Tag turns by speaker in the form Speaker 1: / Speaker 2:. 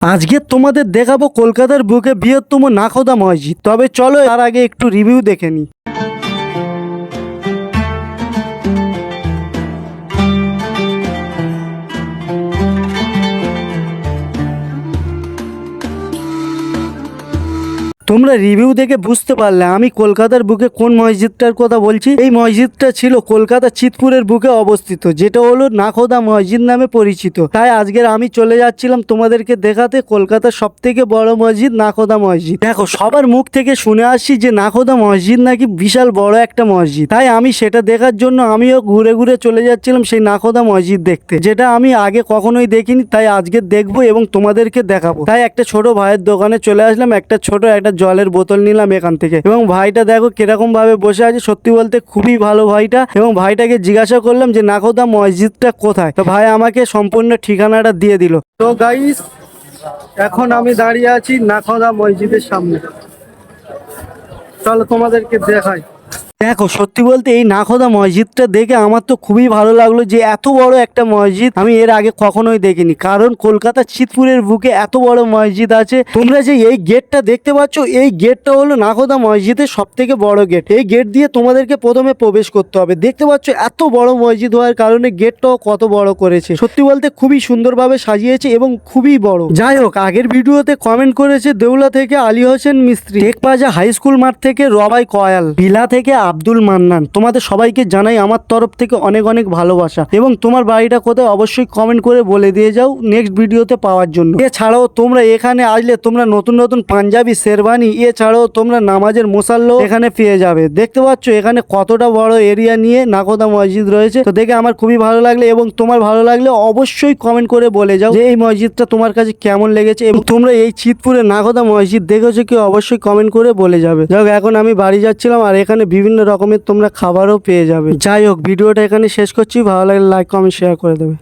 Speaker 1: আজকে তোমাদের দেখাবো কলকাতার বুকে বৃহত্তম নাখোদা মসজিদ। তবে চলো তার আগে একটু রিভিউ দেখে নিই তোমরা রিভিউ দেখে বুঝতে পারলে আমি কলকাতার বুকে কোন মসজিদটার কথা বলছি? এই মসজিদটা ছিল কলকাতা চিতপুরের বুকে অবস্থিত, যেটা হলো নাখোদা মসজিদ নামে পরিচিত। তাই আজকের আমি চলে যাচ্ছিলাম তোমাদেরকে দেখাতে কলকাতার সব থেকে বড় মসজিদ নাখোদা মসজিদ। দেখো, সবার মুখ থেকে শুনে আসছি যে নাখোদা মসজিদ নাকি বিশাল বড় একটা মসজিদ। তাই আমি সেটা দেখার জন্য আমিও ঘুরে ঘুরে চলে যাচ্ছিলাম সেই নাখোদা মসজিদ দেখতে, যেটা আমি আগে কখনোই দেখিনি, তাই আজকে দেখব এবং তোমাদেরকে দেখাবো। তাই একটা ছোট ভাইয়ের দোকানে চলে আসলাম, একটা ছোট একটা জলের বোতল নিলাম এখান থেকে। এবং ভাইটা দেখো কীরকম ভাবে বসে আছে, সত্যি বলতে খুবই ভালো ভাইটা। এবং ভাইটাকে জিজ্ঞাসা করলাম যে নাখোদা মসজিদটা কোথায়? তো ভাই আমাকে সম্পূর্ণ ঠিকানাটা দিয়ে দিল। তো গাইস এখন আমি দাঁড়িয়ে আছি নাখোদা মসজিদের সামনে। চলো তোমাদেরকে দেখাই। দেখো, সত্যি বলতে এই নাখোদা মসজিদটা দেখে আমার তো খুবই ভালো লাগল যে এত বড় একটা মসজিদ আমি এর আগে কখনোই দেখিনি। কারণ কলকাতা চিতপুরের বুকে এত বড় মসজিদ আছে, তোমরা যে এই গেটটা দেখতে পাচ্ছ, এই গেটটা হলো নাখোদা মসজিদের সব থেকে বড় গেট। এই গেট দিয়ে তোমাদেরকে প্রথমে প্রবেশ করতে হবে। দেখতে পাচ্ছ, এত বড় মসজিদ হওয়ার কারণে গেটটাও কত বড় করেছে। সত্যি বলতে খুবই সুন্দরভাবে সাজিয়েছে এবং খুবই বড়। যাই হোক, আগের ভিডিওতে কমেন্ট করেছে দেউলা থেকে আলী হোসেন মিস্ত্রি। টেকপাজা হাই স্কুল মাঠ থেকে রবাই কয়াল। বিলা থেকে আব্দুল মান্নান। তোমাদের সবাইকে জানাই আমার তরফ থেকে অনেক অনেক ভালোবাসা। এবং তোমার বাড়িটা কোথায় অবশ্যই কমেন্ট করে বলে দিয়ে যাও নেক্সট ভিডিওতে পাওয়ার জন্য। এছাড়াও তোমরা এখানে আসলে তোমরা নতুন নতুন পাঞ্জাবি শেরবানি এছাড়াও তোমরা নামাজের মোসাল্লো এখানে পেয়ে যাবে। দেখতে পাচ্ছ এখানে কতটা বড় এরিয়া নিয়ে নাকোদা মসজিদ রয়েছে। তো দেখে আমার খুবই ভালো লাগলে এবং তোমার ভালো লাগলে অবশ্যই কমেন্ট করে বলে যাও যে এই মসজিদটা তোমার কাছে কেমন লেগেছে এবং তোমরা এই চিতপুরে নাগদা মসজিদ দেখেছ কি অবশ্যই কমেন্ট করে বলে যাবে। যাই এখন আমি বাড়ি যাচ্ছিলাম আর এখানে বিভিন্ন রকমের তোমরা খাবারও পেয়ে যাবে। যাই হোক, ভিডিওটা এখানে শেষ করছি। ভালো লাগলে লাইক কমেন্ট শেয়ার করে দেবে।